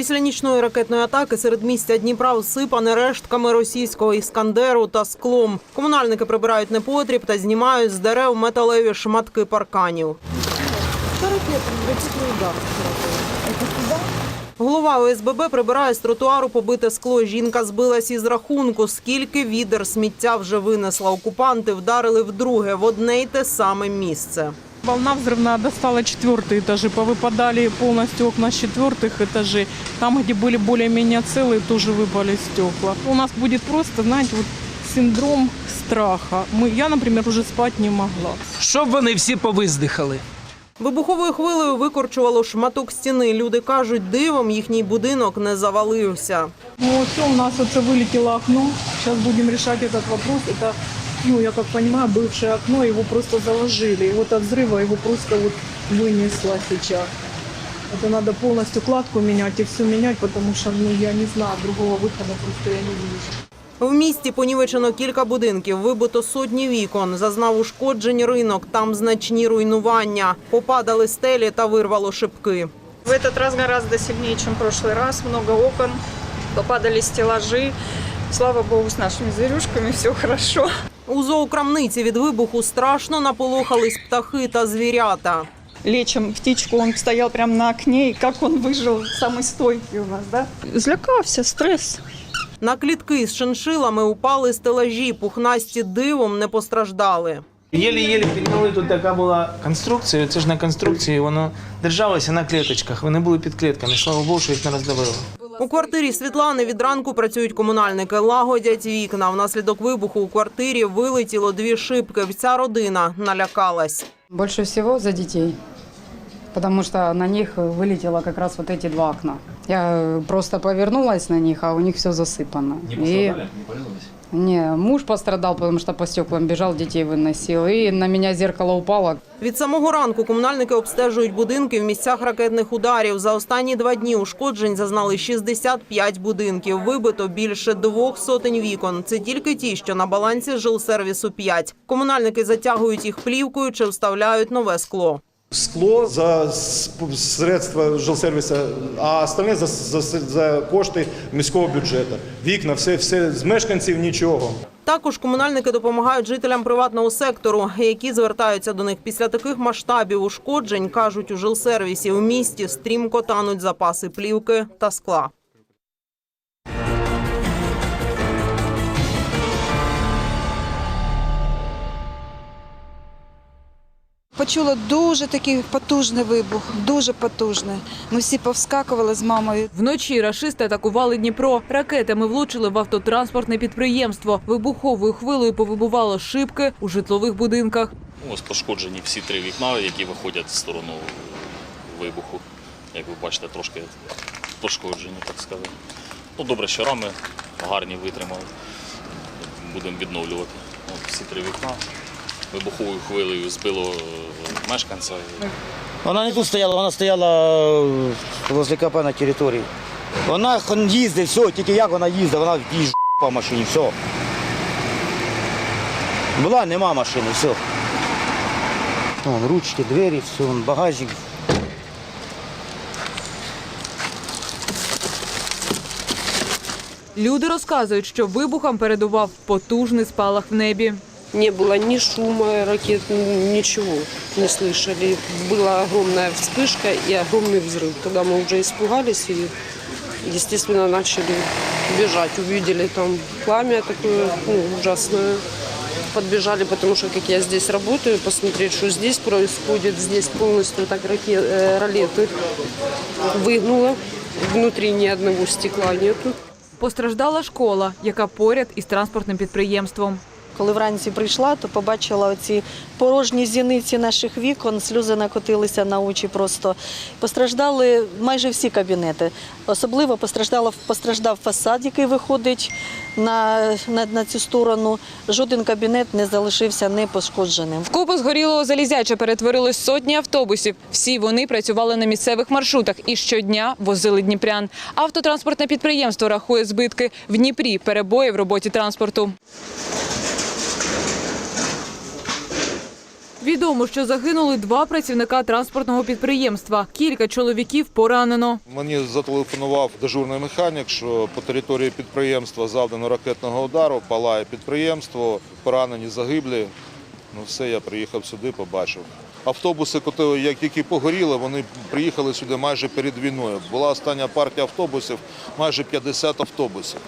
Після нічної ракетної атаки серед місця Дніпра всипане рештками російського іскандеру та склом. Комунальники прибирають непотріб та знімають з дерев металеві шматки парканів. Голова ОСББ прибирає з тротуару побите скло. Жінка збилась із рахунку, скільки відер сміття вже винесла. Окупанти вдарили вдруге в одне й те саме місце. Волна взрывная достала четвертые этажи, повыпадали полностью окна с четвертых этажей. Там, где были более-менее целые, тоже выпали стекла. У нас будет просто, знаете, вот синдром страха. Мы, я, например, уже спать не могла. Щоб вони всі повиздихали. Вибуховою хвилею викорчувало шматок стіни. Люди кажуть, дивом їхній будинок не завалився. Ну, все, у нас вот вылетело окно. Сейчас будем решать этот вопрос. Это, ну, я как понимаю, бывшее окно, его просто заложили. И вот от взрыва его просто вот вынесло сейчас. Это надо полностью кладку менять и все менять, потому что, ну, я не знаю, другого выхода просто я не вижу. В місті понівечено кілька будинків, вибито сотні вікон. Зазнав ушкоджень ринок, там значні руйнування. Попадали стелі та вирвало шибки. В этот раз гораздо сильнее, чем в прошлый раз. Много окон, попадали стеллажи. Слава богу, с нашими зверюшками все хорошо. У зоокрамниці від вибуху страшно наполохались птахи та звірята. Лечим птичку, он стоял прямо на окне, и как он выжил, самый стойкий у нас, да? Злякався, стресс. На клітки з шиншилами упали стелажі, пухнасті дивом не постраждали. Єлі-єлі підняли, тут така була конструкція, це ж на конструкції, воно держалося на клеточках, вони були під клетками, слава Богу, що їх не роздавило. У квартирі Світлани від ранку працюють комунальники, лагодять вікна. Внаслідок вибуху у квартирі вилетіло дві шибки. Вся родина налякалась. Больше всего за детей, потому что на них вылетело как раз вот эти два окна. Я просто повернулась на них, а у них все засыпано. Не пострадали, не порезались? не, муж пострадал, потому что по стеклам бежал, детей выносил. И на меня зеркало упало. Від самого ранку комунальники обстежують будинки в місцях ракетних ударів. За останні два дні ушкоджень зазнали 65 будинків. Вибито більше двох сотень вікон. Це тільки ті, що на балансі жилсервісу 5. Комунальники затягують їх плівкою чи вставляють нове скло. Скло за средства жилсервіса, а остальне за, за, за кошти міського бюджету. Вікна, все, все з мешканців нічого. Також комунальники допомагають жителям приватного сектору, які звертаються до них після таких масштабів ушкоджень. кажуть у жилсервісі у місті стрімко тануть запаси плівки та скла. Почула дуже такий потужний вибух, дуже потужний. Ми всі повскакували з мамою. Вночі рашисти атакували Дніпро. Ракетами влучили в автотранспортне підприємство. Вибуховою хвилею повибувало шибки у житлових будинках. Ось пошкоджені всі три вікна, які виходять в сторону вибуху. Як ви бачите, трошки пошкоджені, так сказати. Ну, добре, що рами гарні витримали. Будемо відновлювати. От, всі три вікна. Вибуховою хвилею збило е, мешканця. Вона не тут стояла, вона стояла е, возле КП на території. Вона їздить, все, тільки як вона їздить, вона їжджає по машині, все. Була, нема машини, все. Вон, ручки, двері, все, вон, багажник. Люди розказують, що вибухам передував потужний спалах в небі Не было ни шума ракет, ничего не слышали. Была огромная вспышка и огромный взрыв. Тогда мы уже испугались и, естественно, начали бежать. Увидели там пламя такое ну, ужасное. Подбежали, потому что, как я здесь работаю, посмотреть, что здесь происходит. Здесь полностью так ракет, э, ролеты выгнуло. Внутри ни одного стекла нету. Постраждала школа, яка поряд із транспортним підприємством. Коли вранці прийшла, то побачила оці порожні зіниці наших вікон, сльози накотилися на очі просто. Постраждали майже всі кабінети. Особливо постраждала, постраждав фасад, який виходить на, на, на цю сторону. Жоден кабінет не залишився непошкодженим. В купу згорілого залізяча перетворилось сотні автобусів. Всі вони працювали на місцевих маршрутах і щодня возили дніпрян. Автотранспортне підприємство рахує збитки в Дніпрі, перебої в роботі транспорту. Відомо, що загинули два працівника транспортного підприємства. Кілька чоловіків поранено. Мені зателефонував дежурний механік, що по території підприємства завдано ракетного удару, палає підприємство, поранені загиблі. Ну все, я приїхав сюди, побачив. Автобуси, які погоріли, вони приїхали сюди майже перед війною. Була остання партія автобусів, майже 50 автобусів,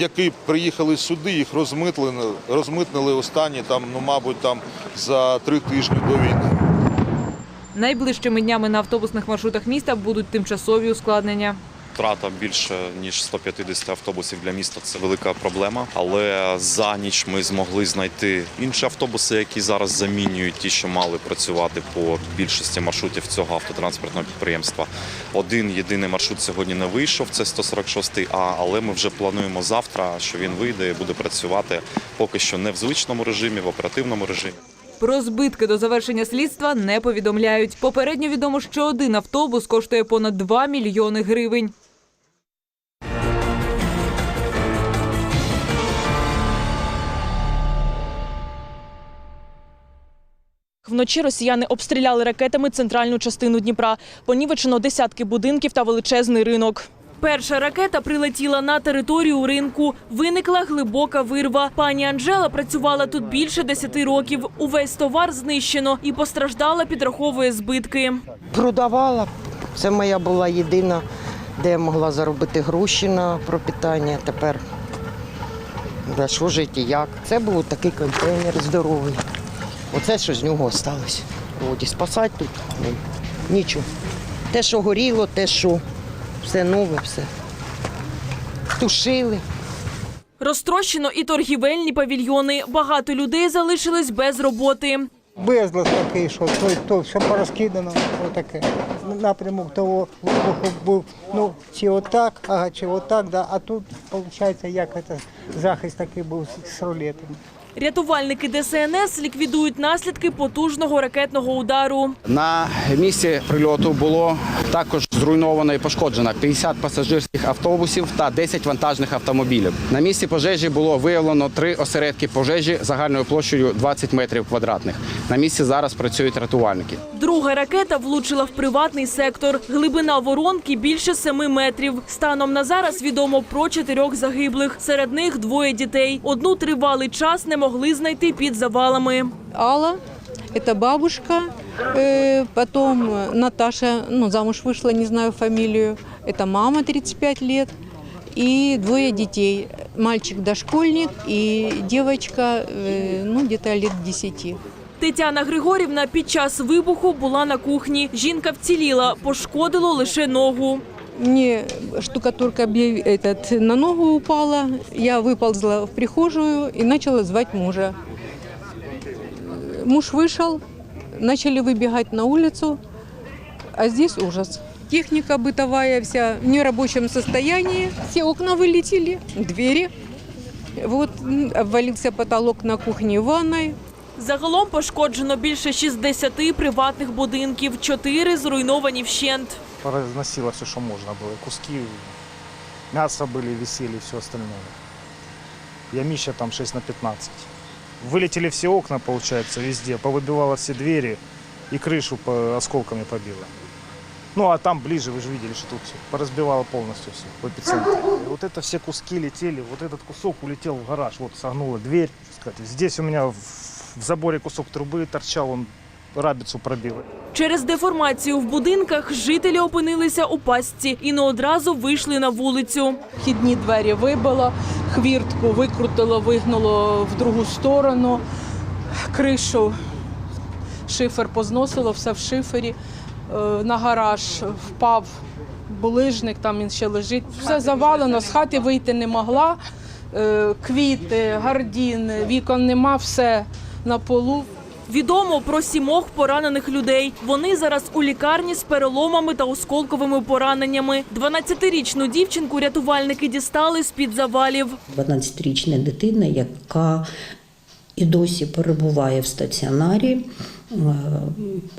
які приїхали сюди, їх розмитнили, розмитнили останні, там, ну, мабуть, там, за три тижні до війни. Найближчими днями на автобусних маршрутах міста будуть тимчасові ускладнення. Втрата більше ніж 150 автобусів для міста це велика проблема. Але за ніч ми змогли знайти інші автобуси, які зараз замінюють ті, що мали працювати по більшості маршрутів цього автотранспортного підприємства. Один єдиний маршрут сьогодні не вийшов. Це 146 А, але ми вже плануємо завтра, що він вийде і буде працювати поки що не в звичному режимі, в оперативному режимі. Про збитки до завершення слідства не повідомляють. Попередньо відомо, що один автобус коштує понад 2 мільйони гривень. Вночі росіяни обстріляли ракетами центральну частину Дніпра. Понівечено десятки будинків та величезний ринок. Перша ракета прилетіла на територію ринку. Виникла глибока вирва. Пані Анжела працювала тут більше 10 років. Увесь товар знищено і постраждала, підраховує збитки. Продавала. Це моя була єдина, де я могла заробити гроші на пропитання. Тепер що жити як. Це був такий контейнер здоровий. Оце що з нього залишилось. От спасати тут ну, нічого. Те, що горіло, те, що все нове, все. Тушили. Розтрощено і торгівельні павільйони. Багато людей залишились без роботи. Безлад такий, що то, то все порозкидано, отаке. Напрямок того вибуху був, ну, чи отак, ага, чи отак, да, а тут, виходить, як це, захист такий був з, з рулетами. Рятувальники ДСНС ліквідують наслідки потужного ракетного удару. На місці прильоту було також зруйновано і пошкоджено 50 пасажирських автобусів та 10 вантажних автомобілів. На місці пожежі було виявлено три осередки пожежі загальною площею 20 метрів квадратних. На місці зараз працюють рятувальники. Друга ракета влучила в приватний сектор. Глибина воронки більше семи метрів. Станом на зараз відомо про чотирьох загиблих. Серед них двоє дітей. Одну тривалий час не могли знайти під завалами. Алла, это бабушка, э, потом Наташа, ну, замуж вышла, не знаю фамилию, это мама 35 лет, и двое детей, мальчик-дошкольник и девочка, э, ну, где-то лет 10. Тетяна Григорівна під час вибуху була на кухні. Жінка вціліла, пошкодило лише ногу. Мне штукатурка объяв- этот, на ногу упала, я выползла в прихожую и начала звать мужа. Муж вышел, начали выбегать на улицу, а здесь ужас. Техника бытовая вся в нерабочем состоянии, все окна вылетели, двери. Вот м, обвалился потолок на кухне и ванной. Загалом пошкоджено більше 60 приватних будинків, чотири зруйновані вщент. Разносило все, что можно было. Куски мяса были, висели, все остальное. Ямища там 6 на 15. Вылетели все окна, получается, везде. Повыбивало все двери и крышу по осколками побило. Ну, а там ближе, вы же видели, что тут все поразбивало полностью все в эпицентре. И вот это все куски летели, вот этот кусок улетел в гараж, вот согнула дверь. Сказать. Здесь у меня в, в заборе кусок трубы торчал, он рабицу пробил. Через деформацію в будинках жителі опинилися у пастці і не одразу вийшли на вулицю. Вхідні двері вибило, хвіртку викрутило, вигнуло в другу сторону, кришу, шифер позносило, все в шифері. Е, На гараж впав булижник, там він ще лежить. Все завалено, з хати вийти не могла. Е, Квіти, гардін, вікон нема, все на полу. Відомо про сімох поранених людей. Вони зараз у лікарні з переломами та осколковими пораненнями. 12-річну дівчинку рятувальники дістали з-під завалів. 12-річна дитина, яка і досі перебуває в стаціонарі, е,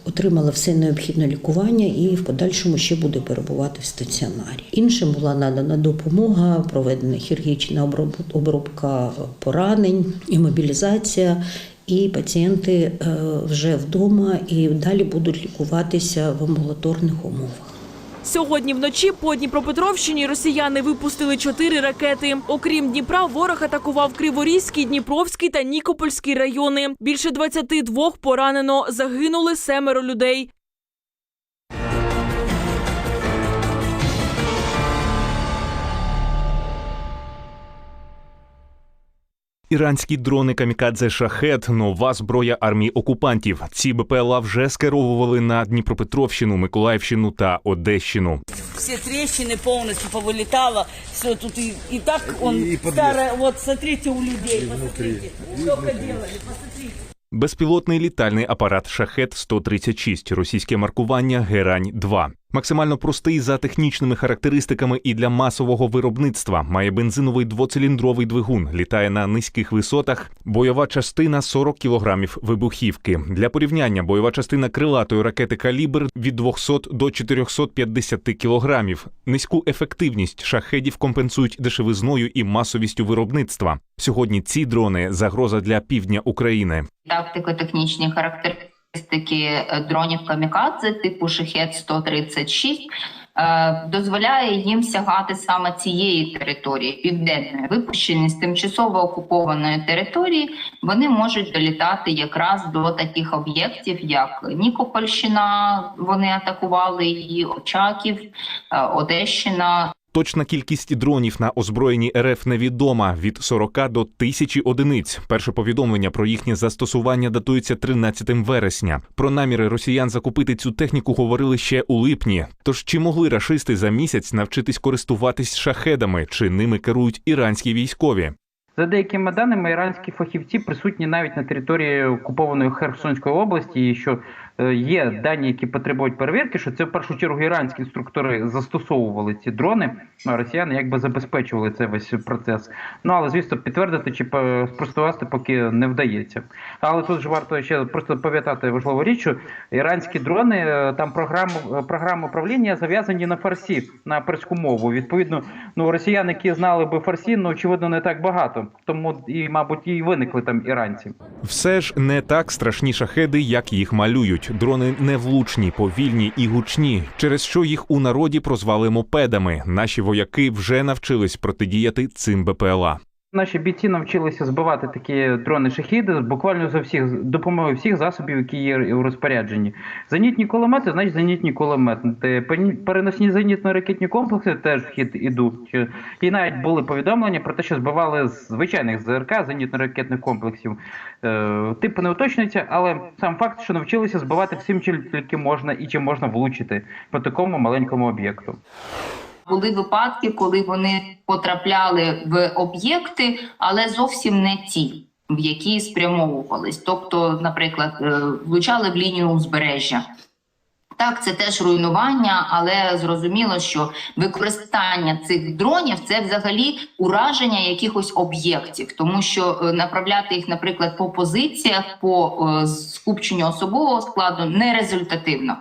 отримала все необхідне лікування і в подальшому ще буде перебувати в стаціонарі. Іншим була надана допомога, проведена хірургічна обробка поранень, імобілізація і пацієнти е, вже вдома і далі будуть лікуватися в амбулаторних умовах. Сьогодні вночі по Дніпропетровщині росіяни випустили чотири ракети. Окрім Дніпра, ворог атакував Криворізький, Дніпровський та Нікопольський райони. Більше 22 поранено. Загинули семеро людей. Іранські дрони камікадзе шахет нова зброя армії окупантів. Ці БПЛА вже скеровували на Дніпропетровщину, Миколаївщину та Одещину. Все трещины полностью повылетало. Все тут и, и так он старое. Вот смотрите у людей, посмотрите. Сколько делали, посмотрите. Безпілотний літальний апарат Шахет 136 російське маркування Герань 2 Максимально простий за технічними характеристиками і для масового виробництва. Має бензиновий двоциліндровий двигун, літає на низьких висотах. Бойова частина 40 кілограмів вибухівки. Для порівняння бойова частина крилатої ракети калібр від 200 до 450 кілограмів. Низьку ефективність шахедів компенсують дешевизною і масовістю виробництва. Сьогодні ці дрони загроза для півдня України. Тактико-технічні характеристики е, дронів камікадзе типу Шахет 136 е, дозволяє їм сягати саме цієї території південної. Випущені з тимчасово окупованої території, вони можуть долітати якраз до таких об'єктів, як Нікопольщина. Вони атакували її, Очаків, е, Одещина. Точна кількість дронів на озброєнні РФ невідома від 40 до тисячі одиниць. Перше повідомлення про їхнє застосування датується 13 вересня. Про наміри росіян закупити цю техніку говорили ще у липні. Тож чи могли рашисти за місяць навчитись користуватись шахедами, чи ними керують іранські військові? За деякими даними, іранські фахівці присутні навіть на території окупованої Херсонської області, що є дані, які потребують перевірки, що це в першу чергу іранські інструктори застосовували ці дрони, а росіяни якби забезпечували цей весь процес. Ну але звісно, підтвердити чи спростувати поки не вдається. Але тут ж варто ще просто пам'ятати важливу річ, що іранські дрони е, там програму програми управління зав'язані на фарсі на перську мову. Відповідно, ну росіяни, які знали би фарсі, ну очевидно не так багато. Тому і мабуть і виникли там іранці. Все ж не так страшні шахеди, як їх малюють. Дрони невлучні, повільні і гучні, через що їх у народі прозвали мопедами. Наші вояки вже навчились протидіяти цим БПЛА. Наші бійці навчилися збивати такі дрони шахіди буквально за всіх з допомогою всіх засобів, які є у розпорядженні. Зенітні кулемети, значить зенітні кулемети. Переносні зенітно-ракетні комплекси теж в хід ідуть. І навіть були повідомлення про те, що збивали з звичайних ЗРК зенітно-ракетних комплексів. Е, Типу не уточнюється, але сам факт, що навчилися збивати всім, чим тільки можна і чим можна влучити по такому маленькому об'єкту. Були випадки, коли вони потрапляли в об'єкти, але зовсім не ті, в які спрямовувались. Тобто, наприклад, е, влучали в лінію узбережжя. Так, це теж руйнування, але зрозуміло, що використання цих дронів це взагалі ураження якихось об'єктів, тому що е, направляти їх, наприклад, по позиціях, по е, скупченню особового складу не результативно.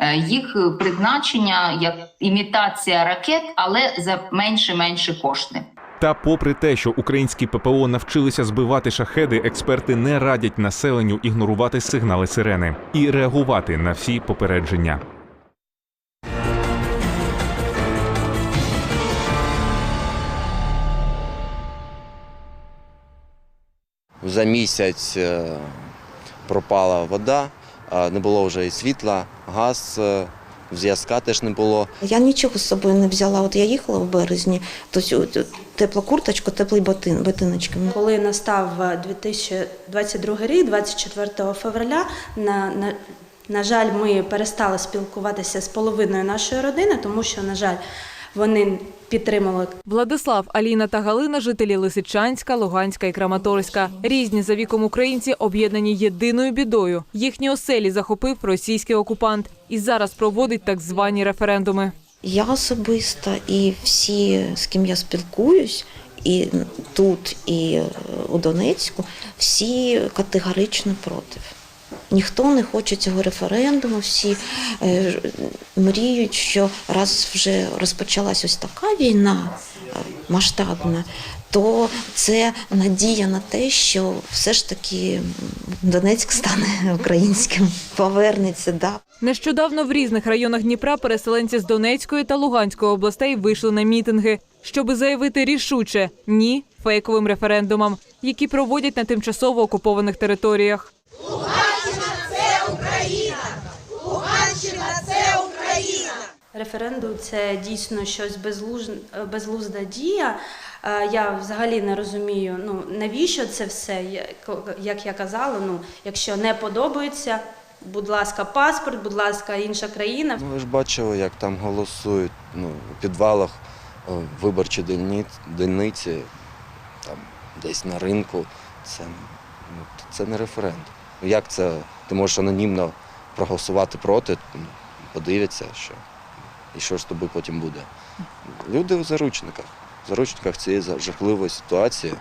Е, Їх призначення як імітація ракет, але за менше менше кошти. Та, попри те, що українські ППО навчилися збивати шахеди, експерти не радять населенню ігнорувати сигнали сирени і реагувати на всі попередження. За місяць е, пропала вода, е, не було вже і світла, газ, е, зв'язка теж не було. Я нічого з собою не взяла. От я їхала в березні, то тепла курточка, курточку, теплі ботин, ботиночки. Коли настав е, 2022 рік, 24 февраля, на, на, на жаль, ми перестали спілкуватися з половиною нашої родини, тому що, на жаль, вони підтримали Владислав, Аліна та Галина жителі Лисичанська, Луганська і Краматорська. Різні за віком українці об'єднані єдиною бідою. Їхні оселі захопив російський окупант і зараз проводить так звані референдуми. Я особисто і всі, з ким я спілкуюсь, і тут, і у Донецьку, всі категорично проти. Ніхто не хоче цього референдуму, всі е, мріють, що раз вже розпочалась ось така війна е, масштабна, то це надія на те, що все ж таки Донецьк стане українським, повернеться. Да. Нещодавно в різних районах Дніпра переселенці з Донецької та Луганської областей вийшли на мітинги, щоби заявити рішуче ні фейковим референдумам, які проводять на тимчасово окупованих територіях. Референдум це дійсно щось безлуж... безглузда дія. Е, Я взагалі не розумію, ну навіщо це все? Як я казала, ну якщо не подобається, будь ласка, паспорт, будь ласка, інша країна. Ну, ви ж бачили, як там голосують ну, у підвалах виборчі дільниці там, десь на ринку. Це, ну, це не референдум. Ну, Як це? Ти можеш анонімно проголосувати проти, ну, подивиться, що, і що ж з тобою потім буде. Люди в заручниках, в заручниках цієї жахливої ситуації.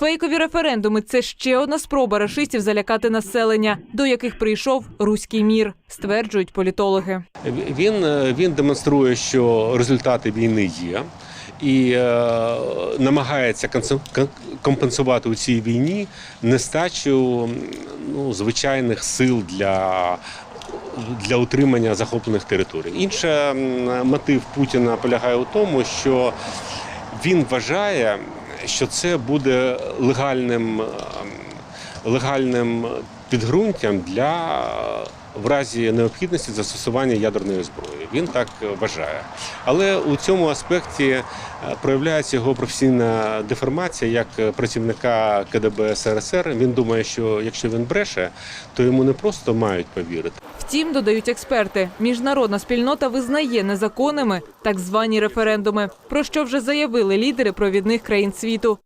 Фейкові референдуми це ще одна спроба рашистів залякати населення, до яких прийшов руський мір, стверджують політологи. Він, е, він демонструє, що результати війни є, і е, намагається компенсувати у цій війні нестачу ну, звичайних сил для. Для утримання захоплених територій. Інший мотив Путіна полягає у тому, що він вважає, що це буде легальним, ем, легальним підґрунтям для в разі необхідності застосування ядерної зброї. Він так вважає. Але у цьому аспекті е, проявляється його професійна деформація як працівника КДБ СРСР. Він думає, що якщо він бреше, то йому не просто мають повірити. Втім, додають експерти, міжнародна спільнота визнає незаконними так звані референдуми, про що вже заявили лідери провідних країн світу.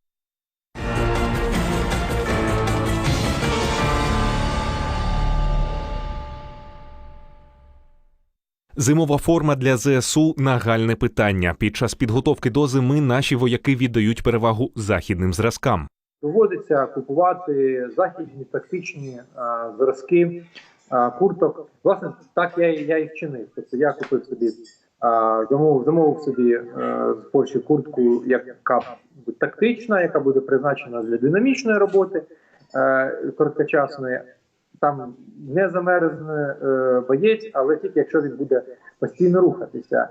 Зимова форма для ЗСУ нагальне питання. Під час підготовки до зими наші вояки віддають перевагу західним зразкам. доводиться купувати західні тактичні зразки курток. Власне, так я, я і вчинив. Тобто я купив собі, замовив, замовив собі е, з Польщі куртку, яка буде тактична, яка буде призначена для динамічної роботи е, короткочасної. Там не замерзне е, боєць, але тільки якщо він буде постійно рухатися.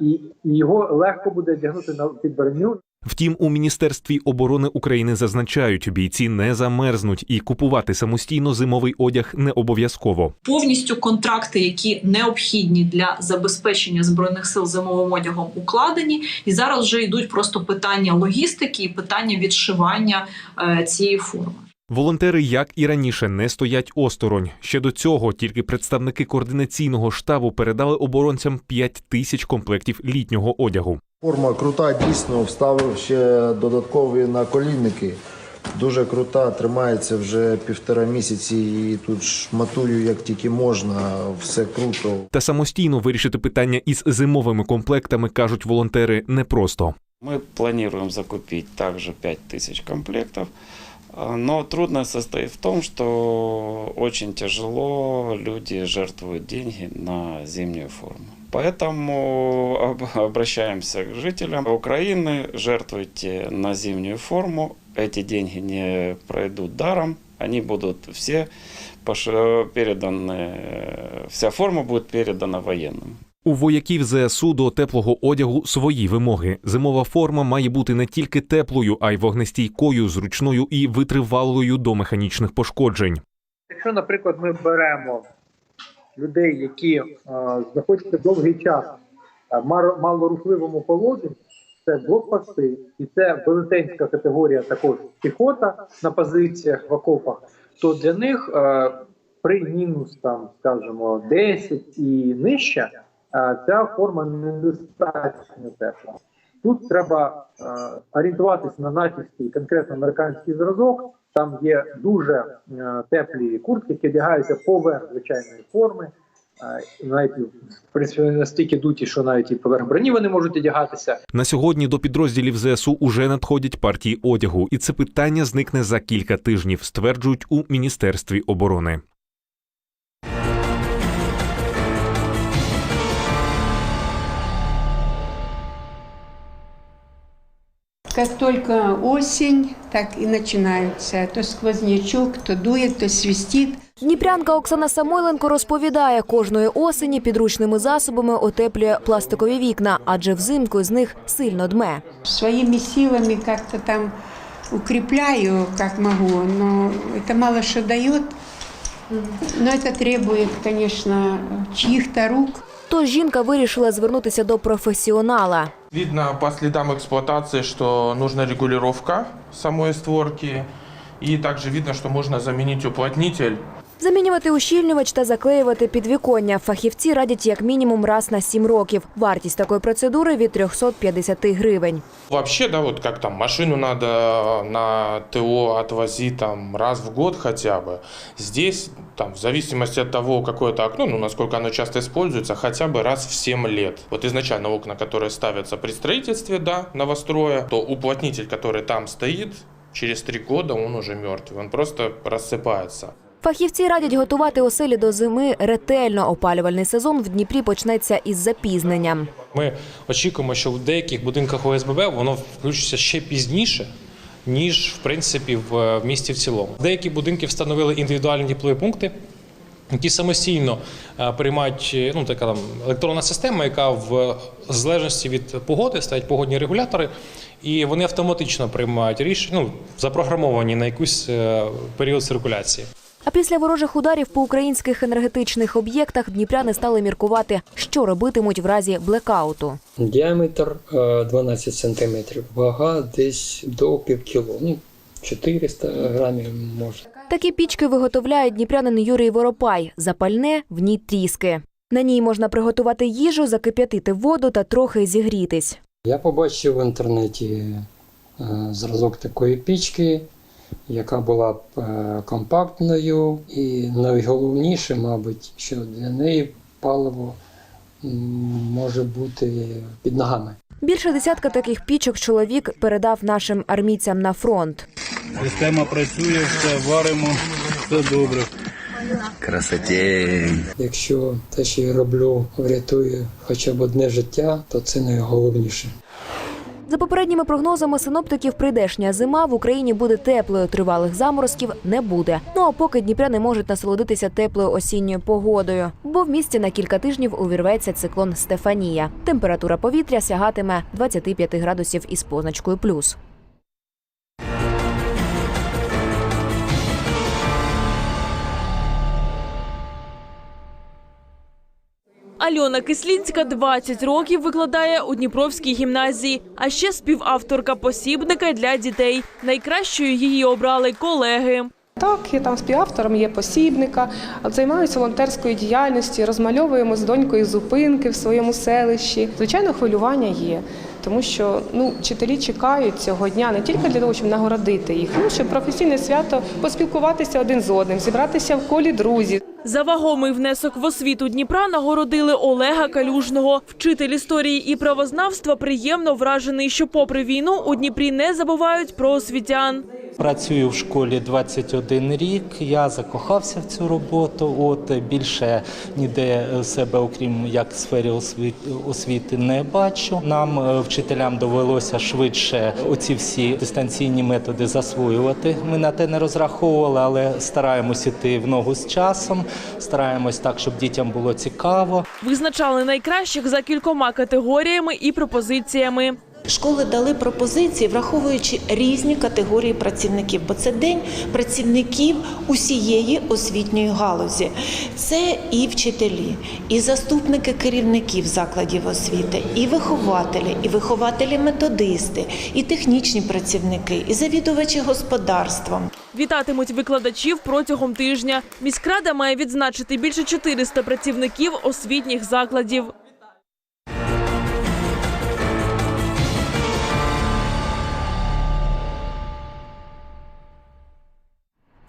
І, його легко буде одягнути на під броню. Втім, у міністерстві оборони України зазначають, бійці не замерзнуть і купувати самостійно зимовий одяг не обов'язково. повністю контракти, які необхідні для забезпечення збройних сил зимовим одягом, укладені, і зараз вже йдуть просто питання логістики і питання відшивання е, цієї форми. Волонтери, як і раніше, не стоять осторонь. Ще до цього тільки представники координаційного штабу передали оборонцям 5 тисяч комплектів літнього одягу. Форма крута, дійсно, вставив ще додаткові наколінники. Дуже крута, тримається вже півтора місяці і тут шматую як тільки можна, все круто. Та самостійно вирішити питання із зимовими комплектами кажуть волонтери непросто. Мы планируем закупить также 5000 комплектов. А, Но трудность состоит в том, что очень тяжело люди жертвуют деньги на зимнюю форму. Поэтому об- обращаемся к жителям Украины, жертвуйте на зимнюю форму. Эти деньги не пройдут даром, они будут все пош- переданы, вся форма будет передана военным. У вояків ЗСУ до теплого одягу свої вимоги. Зимова форма має бути не тільки теплою, а й вогнестійкою, зручною і витривалою до механічних пошкоджень. Якщо, наприклад, ми беремо людей, які е, знаходяться довгий час е, в малорухливому положенні, це блокпости, і це велетенська категорія також піхота на позиціях в окопах, то для них е, при мінус там, скажімо, 10 і нижче, ця форма недостатньо тепла. Тут треба орієнтуватися на натівський конкретно американський зразок. Там є дуже теплі куртки, які одягаються поверх звичайної форми. Навіть в принципі настільки дуті, що навіть і поверх броні вони можуть одягатися. На сьогодні до підрозділів ЗСУ уже надходять партії одягу, і це питання зникне за кілька тижнів, стверджують у міністерстві оборони. Как только осень, так и начинается. То сквознячок, то дует, то свистит. Дніпрянка Оксана Самойленко розповідає, кожної осені підручними засобами отеплює пластикові вікна, адже взимку з них сильно дме. Своими силами как-то там укрепляю, как могу, но это мало что дает. Но это требует, конечно, чьих-то рук. Тож жінка вирішила звернутися до професіонала. Видно по следам эксплуатации, что нужна регулировка самой створки. И также видно, что можно заменить уплотнитель. Замінювати ущільнювач та заклеювати підвіконня фахівці радять як мінімум раз на 7 років. Вартість такої процедури від 350 гривень. Вообще, да, вот как там машину надо на ТО отвозить там раз в год хотя бы. Здесь, там, в зависимости от того, какое это окно, ну, насколько оно часто используется, хотя бы раз в 7 лет. Вот изначально окна, которые ставятся при строительстве, да, новостроя, то уплотнитель, который там стоит, через 3 года он уже мертвый, он просто рассыпается. Фахівці радять готувати оселі до зими ретельно. Опалювальний сезон в Дніпрі почнеться із запізненням. Ми очікуємо, що в деяких будинках ОСББ воно включиться ще пізніше. Ніж в принципі в в місті в цілому. Деякі будинки встановили індивідуальні теплові пункти, які самостійно е, приймають е, ну така там електронна система, яка в залежності від погоди ставить погодні регулятори, і вони автоматично приймають рішення, ну запрограмовані на якийсь е, період циркуляції. А після ворожих ударів по українських енергетичних об'єктах дніпряни стали міркувати, що робитимуть в разі блекауту. Діаметр е, 12 см, вага десь до пів кіло, ну 400 грамів може. Такі пічки виготовляє дніпрянин Юрій Воропай. Запальне в ній тріски. На ній можна приготувати їжу, закип'ятити воду та трохи зігрітись. Я побачив в інтернеті е, зразок такої пічки, яка була б е, компактною, і найголовніше, мабуть, що для неї паливо може бути під ногами. Більше десятка таких пічок чоловік передав нашим армійцям на фронт. Система працює, все варимо, все добре. Красоті. Якщо те, що я роблю, врятує хоча б одне життя, то це найголовніше. За попередніми прогнозами синоптиків, прийдешня зима в Україні буде теплою, тривалих заморозків не буде. Ну а поки дніпряни можуть насолодитися теплою осінньою погодою, бо в місті на кілька тижнів увірветься циклон Стефанія. Температура повітря сягатиме 25 градусів із позначкою плюс. Альона Кислінська 20 років викладає у Дніпровській гімназії, а ще співавторка посібника для дітей. Найкращою її обрали колеги. Так, я там співавтором є посібника, займаюся волонтерською діяльністю, розмальовуємо з донькою зупинки в своєму селищі. Звичайно, хвилювання є, тому що ну, вчителі чекають цього дня не тільки для того, щоб нагородити їх, ну щоб професійне свято поспілкуватися один з одним, зібратися в колі друзів. За вагомий внесок в освіту Дніпра нагородили Олега Калюжного. Вчитель історії і правознавства приємно вражений, що попри війну у Дніпрі не забувають про освітян. Працюю в школі 21 рік. Я закохався в цю роботу. От більше ніде себе, окрім як в сфері освіти, не бачу. Нам, е, вчителям, довелося швидше оці всі дистанційні методи засвоювати. Ми на те не розраховували, але стараємось іти в ногу з часом. Стараємось так, щоб дітям було цікаво. Визначали найкращих за кількома категоріями і пропозиціями. Школи дали пропозиції, враховуючи різні категорії працівників, бо це день працівників усієї освітньої галузі. Це і вчителі, і заступники керівників закладів освіти, і вихователі, і вихователі-методисти, і технічні працівники, і завідувачі господарством. Вітатимуть викладачів протягом тижня. Міськрада має відзначити більше 400 працівників освітніх закладів.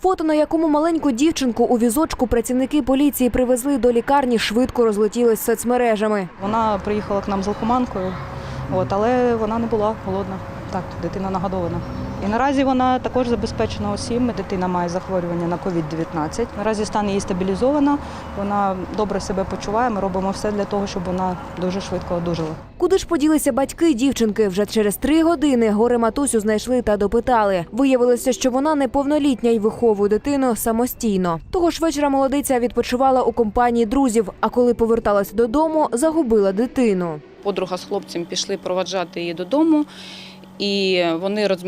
Фото, на якому маленьку дівчинку у візочку працівники поліції привезли до лікарні, швидко розлетілось соцмережами. Вона приїхала к нам з лихоманкою, але вона не була голодна. Так, дитина нагодована. І наразі вона також забезпечена усім. Дитина має захворювання на COVID-19. Наразі стан її стабілізовано. Вона добре себе почуває. Ми робимо все для того, щоб вона дуже швидко одужала. Куди ж поділися батьки дівчинки? Вже через три години горе матусю знайшли та допитали. Виявилося, що вона неповнолітня і виховує дитину самостійно. Того ж вечора молодиця відпочивала у компанії друзів. А коли поверталася додому, загубила дитину. Подруга з хлопцем пішли проваджати її додому, і вони роз...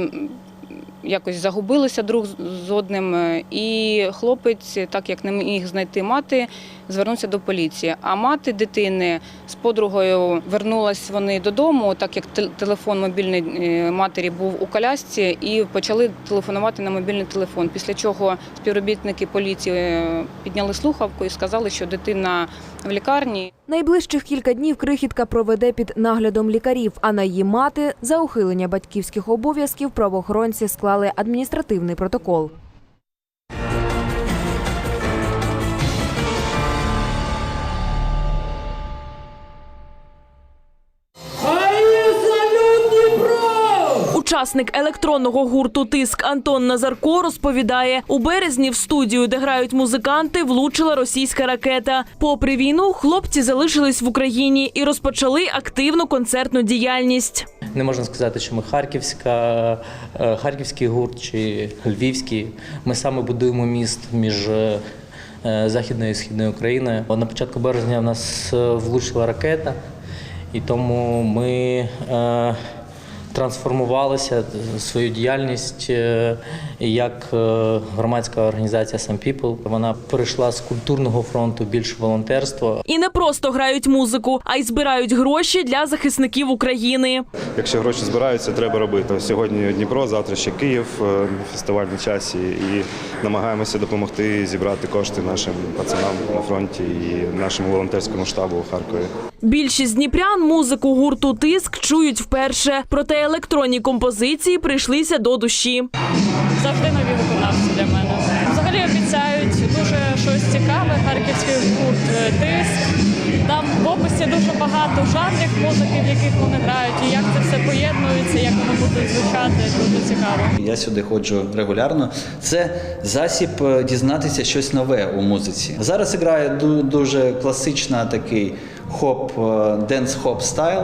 якось загубилися друг з одним. І хлопець, так як не міг знайти мати, звернувся до поліції. А мати дитини з подругою вернулась вони додому, так як телефон мобільний е, матері був у колясці, і почали телефонувати на мобільний телефон. Після чого співробітники поліції е, підняли слухавку і сказали, що дитина в лікарні. Найближчих кілька днів крихітка проведе під наглядом лікарів. А на її мати за ухилення батьківських обов'язків правоохоронці склали адміністративний протокол. Учасник електронного гурту Тиск Антон Назарко розповідає, у березні в студію, де грають музиканти, влучила російська ракета. Попри війну, хлопці залишились в Україні і розпочали активну концертну діяльність. Не можна сказати, що ми харківська, е, харківський гурт чи львівський. Ми саме будуємо міст між е, Західною і Східною Україною. На початку березня в нас е, влучила ракета, і тому ми трансформувалися свою діяльність е, як е, громадська організація Some People. Вона перейшла з культурного фронту більш в волонтерство. І не просто грають музику, а й збирають гроші для захисників України. Якщо гроші збираються, треба робити. Сьогодні Дніпро, завтра ще Київ, е, фестиваль на часі, і намагаємося допомогти зібрати кошти нашим пацанам на фронті і нашому волонтерському штабу у Харкові. Більшість дніпрян музику гурту Тиск чують вперше, проте електронні композиції прийшлися до душі. завжди нові виконавці для мене. Взагалі обіцяють дуже щось цікаве, харківський гурт е, тиск. Там в описі дуже багато жанрів музики, в яких вони грають, і як це все поєднується, як воно буде звучати, дуже цікаво. Я сюди ходжу регулярно. Це засіб е, дізнатися щось нове у музиці. Зараз грає ду- дуже класична такий хоп, денс хоп стайл.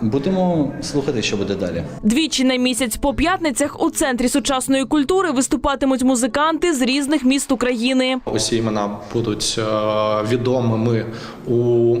Будемо слухати, що буде далі. Двічі на місяць по п'ятницях у центрі сучасної культури виступатимуть музиканти з різних міст України. Усі імена будуть е, відомими у, е,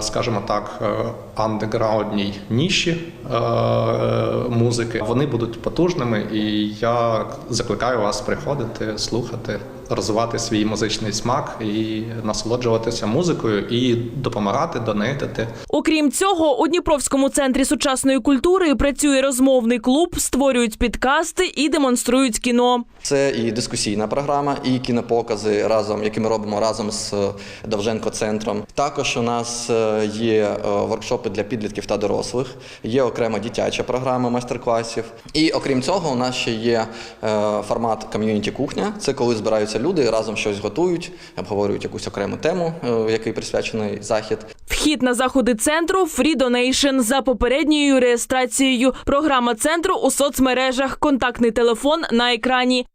скажімо так, е, андеграундній ніші е, е, музики. Вони будуть потужними, і я закликаю вас приходити, слухати, розвивати свій музичний смак і насолоджуватися музикою і допомагати, донейтити. Окрім цього, у Дніпровському центрі сучасної культури працює розмовний клуб, створюють підкасти і демонструють кіно. Це і дискусійна програма, і кінопокази разом, які ми робимо разом з е, Довженко центром. Також у нас е, є е, воркшопи для підлітків та дорослих, є окрема дитяча програма майстер-класів. І окрім цього, у нас ще є е, формат ком'юніті кухня. Це коли збираються люди, разом щось готують, обговорюють якусь окрему тему, який присвячений захід. Вхід на заходи центру Free Donation за попередньою реєстрацією. Програма центру у соцмережах, контактний телефон на екрані.